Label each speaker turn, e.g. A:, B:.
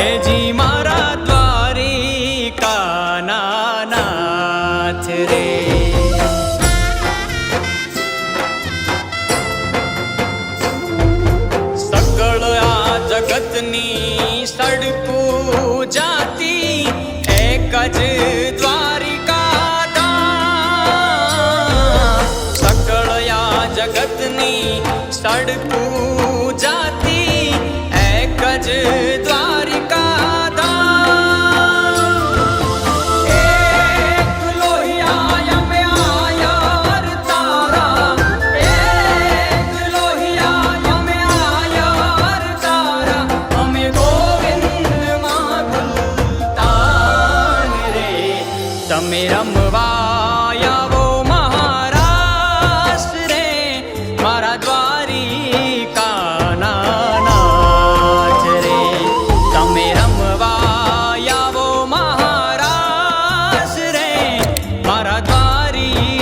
A: હેજી મારા દ્વારિકા નાથ રે સકળ આ જગતની સડકું જાતી, એક જ દ્વારિકા. સકળ આ જગતની સડકું જાતી, એક જ તમે રમવા આવો મહારાષ્ટ્ર રે મારા દ્વારિકા નાચ રે તમે રમવા આવો મહારાષ્ટ્ર રે મારા દ્વારિકા